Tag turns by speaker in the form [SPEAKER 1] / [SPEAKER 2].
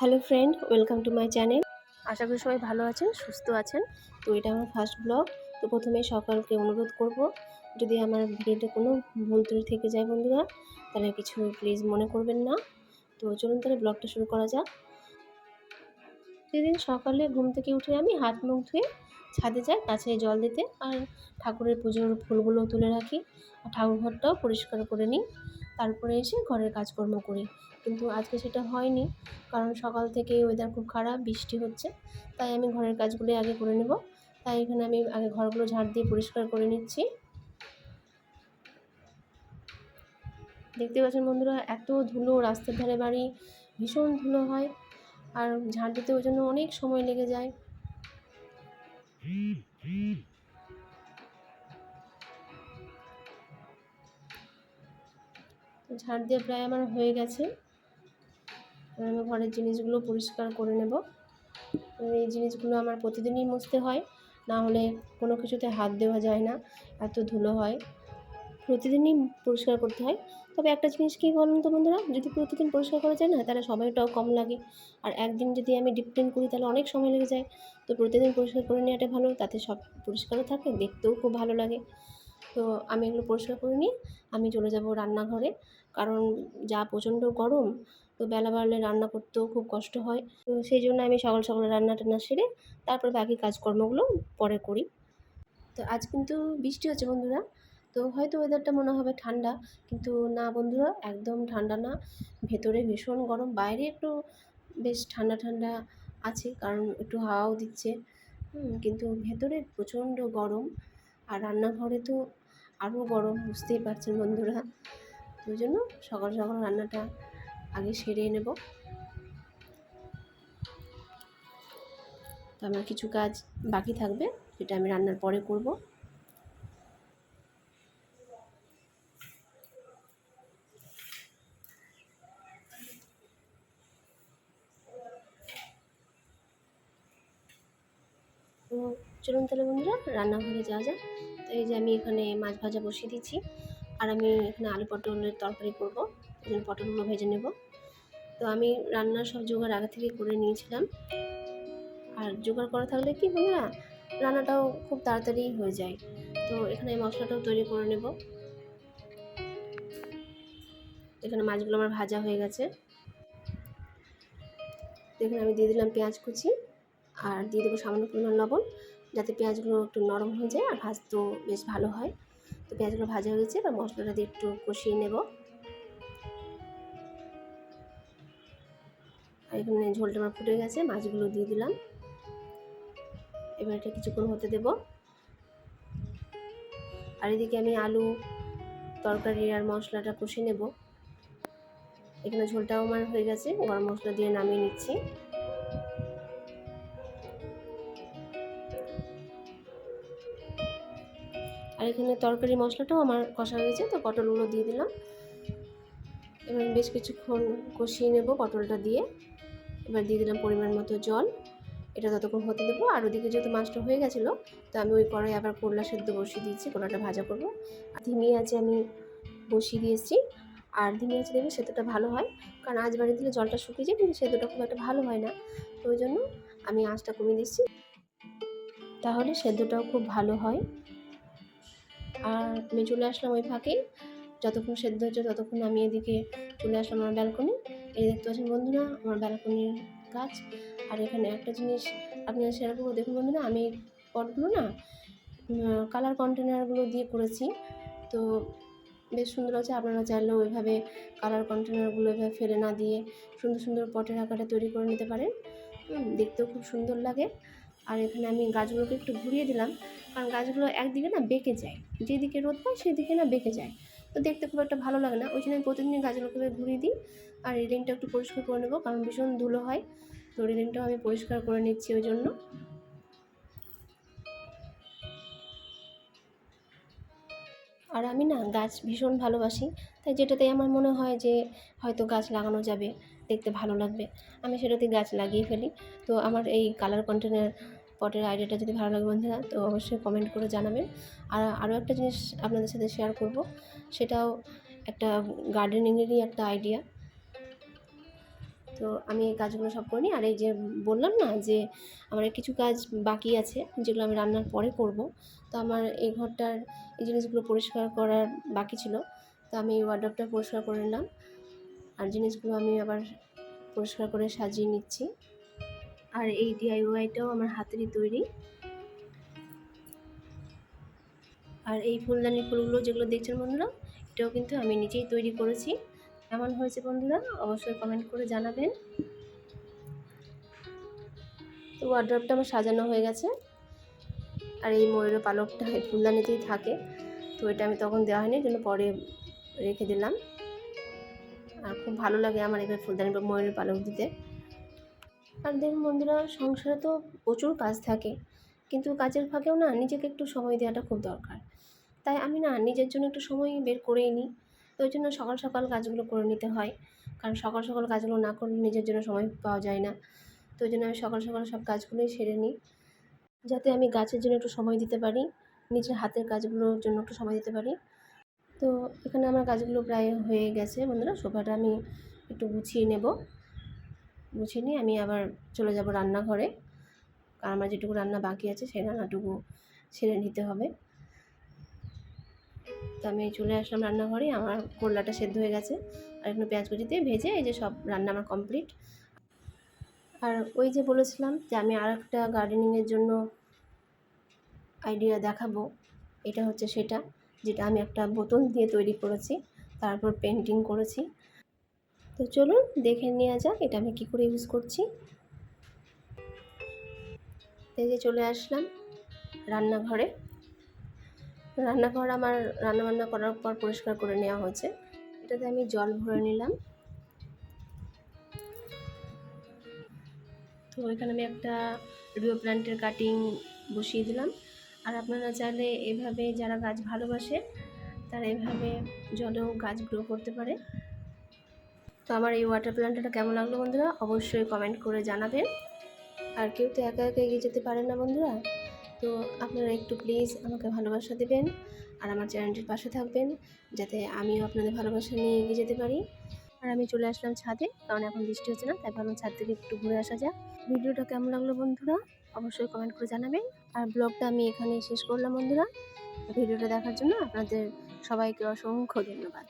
[SPEAKER 1] Hello friend welcome to my channel আশা করি সবাই ভালো আছেন সুস্থ আছেন। তো এটা আমার ফার্স্ট ব্লগ তো প্রথমে সকালকে অনুরোধ করব যদি আমার ভিডিওতে কোনো ভুল ত্রুটি থেকে যায় বন্ধুরা তাহলে কিছু প্লিজ মনে করবেন না। তো চলুন তাহলে ব্লগটা শুরু করা যাক। সেদিন সকালে ঘুম থেকে উঠে আমি হাত মুখ ধুয়ে ছাদে যাই কাছে জল দিতে আর ঠাকুরের পুজোর ফুলগুলো তুলে রাখি আর ঠাকুর ঘরটাও পরিষ্কার করে নিই। তারপরে এসে ঘরের কাজকর্ম করি। কিন্তু আজকে সেটা হয়নি। কারণ সকাল থেকে ওয়েদার খুব খারাপ, বৃষ্টি হচ্ছে। তাই আমি ঘরের কাজগুলি আগে করে নেব। তাই এখানে আমি আগে ঘরগুলো ঝাড় দিয়ে পরিষ্কার করে নিচ্ছি। দেখতে পাচ্ছেন বন্ধুরা, এত ধুলো, রাস্তার ধারে বাড়ি ভীষণ ধুলো হয়। আর ঝাড় দিতে ওই জন্য অনেক সময় লেগে যায়। ঝাড় দিয়ে প্রায় আমার হয়ে গেছে। আমি ঘরের জিনিসগুলো পরিষ্কার করে নেব। এই জিনিসগুলো আমার প্রতিদিনই মুছতে হয়, না হলে কোনো কিছুতে হাত দেওয়া যায় না, এত ধুলো হয়। প্রতিদিনই পরিষ্কার করতে হয়। তবে একটা জিনিস কী বলুন তো বন্ধুরা, যদি প্রতিদিন পরিষ্কার করা যায় না, তাহলে সময়টাও কম লাগে। আর একদিন যদি আমি ডিপ ক্লিন করি, তাহলে অনেক সময় লেগে যায়। তো প্রতিদিন পরিষ্কার করে নেওয়াটা ভালো, তাতে সব পরিষ্কারও থাকে, দেখতেও খুব ভালো লাগে। তো আমি এগুলো পরিষ্কার করে নিয়ে আমি চলে যাব রান্নাঘরে। কারণ যা প্রচণ্ড গরম তো বেলা বাড়লে রান্না করতেও খুব কষ্ট হয়। তো সেই জন্য আমি সকাল সকাল রান্না টান্না সেরে তারপর বাকি কাজকর্মগুলো পরে করি। তো আজ কিন্তু বৃষ্টি হচ্ছে বন্ধুরা। তো হয়তো ওয়েদারটা মনে হবে ঠান্ডা। কিন্তু না বন্ধুরা, একদম ঠান্ডা না। ভেতরে ভীষণ গরম। বাইরে একটু বেশ ঠান্ডা ঠান্ডা আছে, কারণ একটু হাওয়াও দিচ্ছে। কিন্তু ভেতরে প্রচণ্ড গরম। আর রান্নাঘরে তো আরও গরম, বুঝতেই পারছেন বন্ধুরা। ওই জন্য সকাল সকাল রান্নাটা আগে সেরে নেব। তো আমার কিছু কাজ বাকি থাকবে যেটা আমি রান্নার পরে করব। চলুন তাহলে বন্ধুরা, রান্নাঘরে যাওয়া যাক। তো এই যে আমি এখানে মাছ ভাজা বসিয়ে দিচ্ছি, আর আমি এখানে আলু পটলের তরকারি করব। জন্য পটলগুলো ভেজে নেব। তো আমি রান্নার সব জোগাড় আগে থেকে করে নিয়েছিলাম। আর জোগাড় করা থাকলে কি বন্ধুরা রান্নাটাও খুব তাড়াতাড়ি হয়ে যায়। তো এখানে মশলাটাও তৈরি করে নেব। এখানে মাছগুলো আমার ভাজা হয়ে গেছে। এখানে আমি দিয়ে দিলাম পেঁয়াজ কুচি আর দিয়ে দেবো সামান্য পরিমাণ লবণ যাতে পেঁয়াজগুলো একটু নরম হয়ে যায় আর ভাজতেও বেশ ভালো হয়। তো পেঁয়াজগুলো ভাজা হয়ে গেছে, এবার মশলাটা দিয়ে একটু কষিয়ে নেব। এখানে ঝোলটা আমার ফুটে গেছে, মাছগুলো দিয়ে দিলাম। এবার এটা কিছুক্ষণ হতে দেব। আর এদিকে আমি আলু, তরকারি আর মশলাটা কষে নেব। এখানে ঝোলটাও আমার হয়ে গেছে, গরম মশলা দিয়ে নামিয়ে নিচ্ছি। আর এখানে তরকারি মশলাটাও আমার কষা হয়েছে তো পটলগুলো দিয়ে দিলাম। এবার বেশ কিছুক্ষণ কষিয়ে নেব পটলটা দিয়ে। এবার দিয়ে দিলাম পরিমাণ মতো জল। এটা ততক্ষণ হতে দেবো। আর ওদিকে যেহেতু মাছটা হয়ে গেছিল, তো আমি ওই কড়াই আবার করলা সেদ্ধ বসিয়ে দিয়েছি, করলাটা ভাজা করব। আর ধিমি আছে আমি বসিয়ে দিয়েছি। আর ধিমি আছে দেখবে সেদ্ধটা ভালো হয়। কারণ আজ বাড়ি দিলে জলটা শুকিয়ে যায় কিন্তু সেদ্ধটা খুব একটা ভালো হয় না। তো ওই জন্য আমি আঁচটা কমিয়ে দিচ্ছি। তাহলে সেদ্ধটাও খুব ভালো হয়। আর আমি চলে আসলাম ওই ফাঁকে। যতক্ষণ সেদ্ধ হচ্ছে ততক্ষণ আমি এদিকে চলে আসলাম আমার ব্যালকনি। এই দেখতে পাচ্ছেন বন্ধুরা, আমার ব্যালকনির গাছ আর এখানে একটা জিনিস আপনারা শেয়ার করব। দেখুন বন্ধুরা, আমি পটগুলো না কালার কন্টেনারগুলো দিয়ে করেছি। তো বেশ সুন্দর আছে আপনারা চাইলেও ওইভাবে কালার কন্টেনারগুলো এভাবে ফেলে না দিয়ে সুন্দর সুন্দর পটের আকারে তৈরি করে নিতে পারেন। দেখতেও খুব সুন্দর লাগে। আর এখানে আমি গাছগুলোকে একটু ঘুরিয়ে দিলাম। কারণ গাছগুলো একদিকে না বেঁকে যায়। যেদিকে রোদ পায়, সেদিকে না বেঁকে যায়। তো দেখতে খুব একটা ভালো লাগে না। ওই জন্য আমি প্রতিদিন গাছগুলোকে ঘুরিয়ে দিই আর রেলিংটা একটু পরিষ্কার করে নেব কারণ ভীষণ ধুলো হয়। তো রেলিংটাও আমি পরিষ্কার করে নিচ্ছি ওই জন্য। আর আমি না গাছ ভীষণ ভালোবাসি, তাই যেটাতেই আমার মনে হয় যে হয়তো গাছ লাগানো যাবে, দেখতে ভালো লাগবে। আমি সেটাতে গাছ লাগিয়ে ফেলি। তো আমার এই কালার কন্টেনার পটের আইডিয়াটা যদি ভালো লাগে বন্ধুরা, তো অবশ্যই কমেন্ট করে জানাবেন। আর আরও একটা জিনিস আপনাদের সাথে শেয়ার করব, সেটাও একটা গার্ডেনিংয়েরই একটা আইডিয়া তো আমি এই কাজগুলো সব করি আর এই যে বললাম না যে আমার কিছু কাজ বাকি আছে, যেগুলো আমি রান্নার পরে করব, তো আমার এই ঘরটার এই জিনিসগুলো পরিষ্কার করার বাকি ছিল, তো আমি ওয়ার্ড্রপটা পরিষ্কার করে নিলাম। আর জিনিসগুলো আমি আবার পরিষ্কার করে সাজিয়ে নিচ্ছি। আর এই ডিআইওয়াইটাও আমার হাতেরই তৈরি। আর এই ফুলদানি ফুলগুলো যেগুলো দেখছেন বন্ধুরা, এটাও কিন্তু আমি নিজেই তৈরি করেছি। কেমন হয়েছে বন্ধুরা, অবশ্যই কমেন্ট করে জানাবেন। তো ওয়ার্ড্রপটা আমার সাজানো হয়ে গেছে। আর এই ময়ূরের পালকটা ফুলদানিতেই থাকে। তো এটা আমি তখন দেওয়া হয়নি জন্য পরে রেখে দিলাম। আর খুব ভালো লাগে আমার এবার ফুলদানি ময়ূরের পালক দিতে। আর দেখুন বন্ধুরা সংসারে তো প্রচুর কাজ থাকে। কিন্তু কাজের ফাঁকেও না নিজেকে একটু সময় দেওয়াটা খুব দরকার। তাই আমি না নিজের জন্য একটু সময় বের করেই নিই। তো ওই জন্য সকাল সকাল কাজগুলো করে নিতে হয়। কারণ সকাল সকাল কাজগুলো না করলে নিজের জন্য সময় পাওয়া যায় না। তো ওই জন্য আমি সকাল সকাল সব কাজগুলোই সেরে নিই। যাতে আমি গাছের জন্য একটু সময় দিতে পারি, নিজের হাতের কাজগুলোর জন্য একটু সময় দিতে পারি। তো এখানে আমার কাজগুলো প্রায় হয়ে গেছে বন্ধুরা সোফাটা আমি একটু গুছিয়ে নেব। গুছিয়ে নিয়ে আমি আবার চলে যাব রান্নাঘরে। কারণ আমার যেটুকু রান্না বাকি আছে, সেই রান্নাটুকু সেরে নিতে হবে। তো আমি চলে আসলাম রান্নাঘরে আমার করলাটা সেদ্ধ হয়ে গেছে। আর এখানে পেঁয়াজ কুচি দিয়ে ভেজে এই যে সব রান্না আমার কমপ্লিট। আর ওই যে বলেছিলাম যে আমি আর একটা গার্ডেনিংয়ের জন্য আইডিয়া দেখাবো, এটা হচ্ছে সেটা। যেটা আমি একটা বোতল দিয়ে তৈরি করেছি, তারপর পেন্টিং করেছি। তো চলুন দেখে নেওয়া যাক এটা আমি কী করে ইউজ করছি। যে চলে আসলাম রান্নাঘরে। রান্নাঘর আমার রান্নাবান্না করার পর পরিষ্কার করে নেওয়া হয়েছে। এটাতে আমি জল ভরে নিলাম। তো এখানে আমি একটা রিও প্ল্যান্টের কাটিং বসিয়ে দিলাম। আর আপনারা চাইলে এভাবে যারা গাছ ভালোবাসে, তারা এভাবে জলেও গাছ গ্রো করতে পারে। তো আমার এই ওয়াটার প্ল্যান্টটা কেমন লাগল বন্ধুরা? অবশ্যই কমেন্ট করে জানাবেন। আর কেউ তো একা একা এগিয়ে যেতে পারেন না বন্ধুরা। তো আপনারা একটু প্লিজ আমাকে ভালোবাসা দেবেন আর আমার চ্যানেলটির পাশে থাকবেন যাতে আমিও আপনাদের ভালোবাসা নিয়ে এগিয়ে যেতে পারি। আর আমি চলে আসলাম ছাদে, কারণ এখন বৃষ্টি হচ্ছে না, তাই ভাবলাম ছাদ থেকে একটু ঘুরে আসা যাক। ভিডিওটা কেমন লাগল বন্ধুরা? অবশ্যই কমেন্ট করে জানাবেন। আর ব্লগটা আমি এখানেই শেষ করলাম বন্ধুরা। ভিডিওটা দেখার জন্য আপনাদের সবাইকে অসংখ্য ধন্যবাদ।